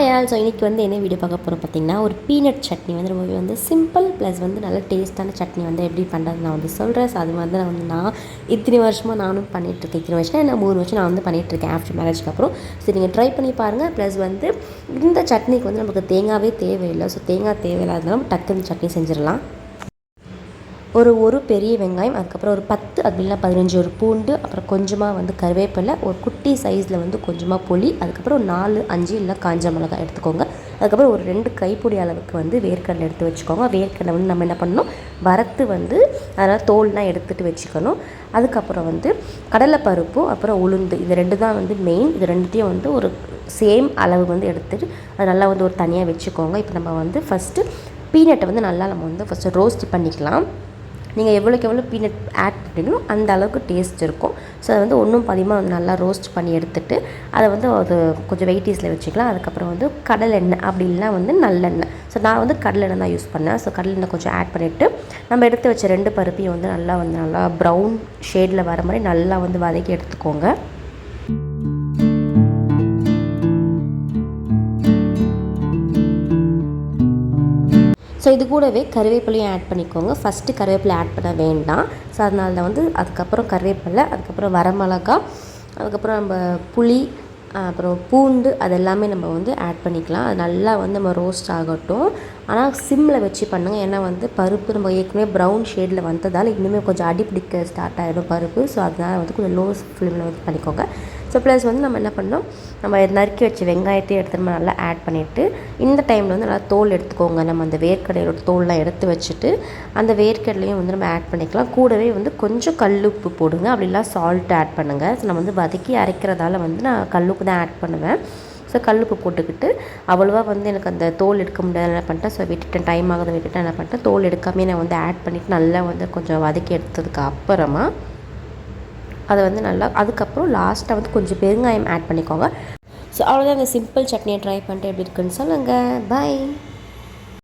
Hi all so இன்றைக்கி வந்து என்ன வீடியோ பார்க்க போகிறோம் பார்த்தீங்கன்னா ஒரு பீனட் சட்னி வந்து ரொம்பவே வந்து சிம்பிள் ப்ளஸ் வந்து நல்ல டேஸ்ட்டான சட்னி வந்து எப்படி பண்ணுறது நான் வந்து சொல்கிறேன் ஸோ அது வந்து நான் வந்து நான் இத்தனை வருஷமாக நானும் பண்ணிகிட்ருக்கேன் இத்தனை வருஷம் நான் மூணு வருஷம் நான் வந்து பண்ணிகிட்ருக்கேன் ஆஃப்டர் மேரேஜ்க்கு அப்புறம். ஸோ நீங்கள் ட்ரை பண்ணி பாருங்கள் ப்ளஸ் வந்து இந்த சட்னிக்கு வந்து நமக்கு தேங்காவே தேவையில்லை. ஸோ தேங்காய் தேவையில்லாதனால டக்குன்னு சட்னி செஞ்சிடலாம். ஒரு ஒரு பெரிய வெங்காயம் அதுக்கப்புறம் ஒரு பத்து அப்படி பதினஞ்சு ஒரு பூண்டு அப்புறம் கொஞ்சமாக வந்து கருவேப்பிலை ஒரு குட்டி சைஸில் வந்து கொஞ்சமாக புளி அதுக்கப்புறம் ஒரு நாலு அஞ்சு இல்லை காஞ்ச மிளகாய் எடுத்துக்கோங்க. அதுக்கப்புறம் ஒரு ரெண்டு கைப்பிடி அளவுக்கு வந்து வேர்க்கடலை எடுத்து வச்சுக்கோங்க. வேர்க்கடலை வந்து நம்ம என்ன பண்ணணும்? வறுத்து வந்து அதனால் தோல்லாம் எடுத்துகிட்டு வச்சுக்கணும். அதுக்கப்புறம் வந்து கடலைப்பருப்பும் அப்புறம் உளுந்து இது ரெண்டு தான் வந்து மெயின் இது ரெண்டுத்தையும் வந்து ஒரு சேம் அளவு வந்து எடுத்துட்டு அது நல்லா வந்து ஒரு தனியாக வச்சுக்கோங்க. இப்போ நம்ம வந்து ஃபஸ்ட்டு பீனட்டை வந்து நல்லா நம்ம வந்து ஃபஸ்ட்டு ரோஸ்ட் பண்ணிக்கலாம். நீங்கள் எவ்வளோக்கு எவ்வளோ பீனட் ஆட் பண்ணுறீங்களோ அந்த அளவுக்கு டேஸ்ட் இருக்கும். ஸோ அதை வந்து ஒன்றும் பதிமாக வந்து நல்லா ரோஸ்ட் பண்ணி எடுத்துட்டு அதை வந்து அது கொஞ்சம் வெயிட்டீஸில் வச்சுக்கலாம். அதுக்கப்புறம் வந்து கடலெண்ணெய் அப்படி இல்லைனா வந்து நல்லெண்ணெய். ஸோ நான் வந்து கடலெண்ணெய் தான் யூஸ் பண்ணேன். ஸோ கடலெண்ணெய் கொஞ்சம் ஆட் பண்ணிவிட்டு நம்ம எடுத்து வச்ச ரெண்டு பருப்பையும் வந்து நல்லா வந்து நல்லா ப்ரௌன் ஷேடில் வர மாதிரி நல்லா வந்து வதக்கி எடுத்துக்கோங்க. ஸோ இது கூடவே கருவேப்பிலையும் ஆட் பண்ணிக்கோங்க. ஃபஸ்ட்டு கருவேப்பிலை ஆட் பண்ண வேண்டாம். ஸோ அதனால தான் வந்து அதுக்கப்புறம் கருவேப்பிலை அதுக்கப்புறம் வரமிளகா அதுக்கப்புறம் நம்ம புளி அப்புறம் பூண்டு அது எல்லாமே நம்ம வந்து ஆட் பண்ணிக்கலாம். அது நல்லா வந்து நம்ம ரோஸ்ட் ஆகட்டும். ஆனால் சிம்மில் வச்சு பண்ணுங்கள் ஏன்னா வந்து பருப்பு நம்ம ஏற்கனவே ப்ரௌன் ஷேடில் வந்ததால் இன்னுமே கொஞ்சம் அடி பிடிக்க ஸ்டார்ட் ஆகிடும் பருப்பு. ஸோ அதனால் வந்து கொஞ்சம் லோ ஃப்ளேமில் வந்து பண்ணிக்கோங்க. ஸோ ப்ளஸ் வந்து நம்ம என்ன பண்ணோம்? நம்ம நறுக்கி வச்ச வெங்காயத்தையும் எடுத்து நம்ம நல்லா ஆட் பண்ணிவிட்டு இந்த டைமில் வந்து நல்லா தோல் எடுத்துக்கோங்க. நம்ம அந்த வேர்க்கடையோட தோல்லாம் எடுத்து வச்சுட்டு அந்த வேர்க்கடலையும் வந்து நம்ம ஆட் பண்ணிக்கலாம். கூடவே வந்து கொஞ்சம் கல்லுப்பு போடுங்க. அப்படிலாம் சால்ட் ஆட் பண்ணுங்கள் ஸோ நம்ம வந்து வதக்கி அரைக்கிறதால வந்து நான் கல்லுப்பு தான் ஆட் பண்ணுவேன். ஸோ கல்லுப்பு போட்டுக்கிட்டு அவ்வளோவா வந்து எனக்கு அந்த தோல் எடுக்க முடியாது என்ன பண்ணிட்டேன். ஸோ விட்டுட்டேன். டைம் ஆகுது விட்டுட்டேன். என்ன பண்ணிட்டேன்? தோல் எடுக்காமே நான் வந்து ஆட் பண்ணிவிட்டு நல்லா வந்து கொஞ்சம் வதக்கி எடுத்ததுக்கு அப்புறமா அதை வந்து நல்லா அதுக்கப்புறம் லாஸ்ட்டாக வந்து கொஞ்சம் பெருங்காயம் ஆட் பண்ணிக்கோங்க. ஸோ அவ்வளோதான் இந்த சிம்பிள் சட்னியை ட்ரை பண்ணிட்டு எப்படி இருக்குன்னு சொல்லுங்கள் பாய்